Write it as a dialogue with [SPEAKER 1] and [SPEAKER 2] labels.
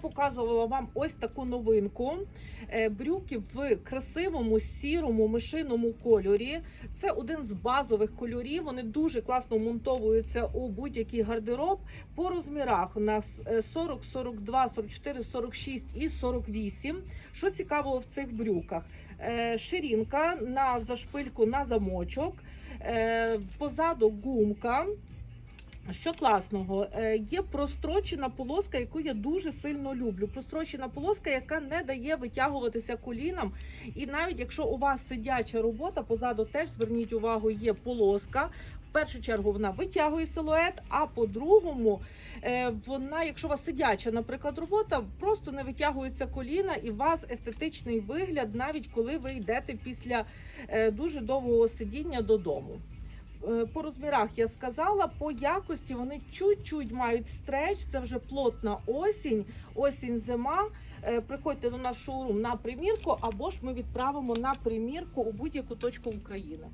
[SPEAKER 1] Показувала вам ось таку новинку. Е, Брюки в красивому сірому мишиному кольорі. Це один з базових кольорів. Вони дуже класно монтовуються у будь-який гардероб по розмірах. У нас е, 40, 42, 44, 46 і 48. Що цікаво в цих брюках? Е, Ширинка на зашпильку на замочок. Е, Позаду гумка. Що класного, Е, є прострочена полоска, яку я дуже сильно люблю. Прострочена полоска, яка не дає витягуватися колінам. І навіть якщо у вас сидяча робота, позаду теж зверніть увагу, є полоска. В першу чергу вона витягує силует, а по-другому, е, вона, якщо у вас сидяча, наприклад, робота, просто не витягується коліна, і у вас естетичний вигляд, навіть коли ви йдете після е, дуже довгого сидіння додому. Е, По розмірах я сказала, по якості вони чуть-чуть мають стреч. Це вже плотна осінь, осінь, зима. Е, Приходьте до нас шоурум на примірку, або ж ми відправимо на примірку у будь-яку точку України.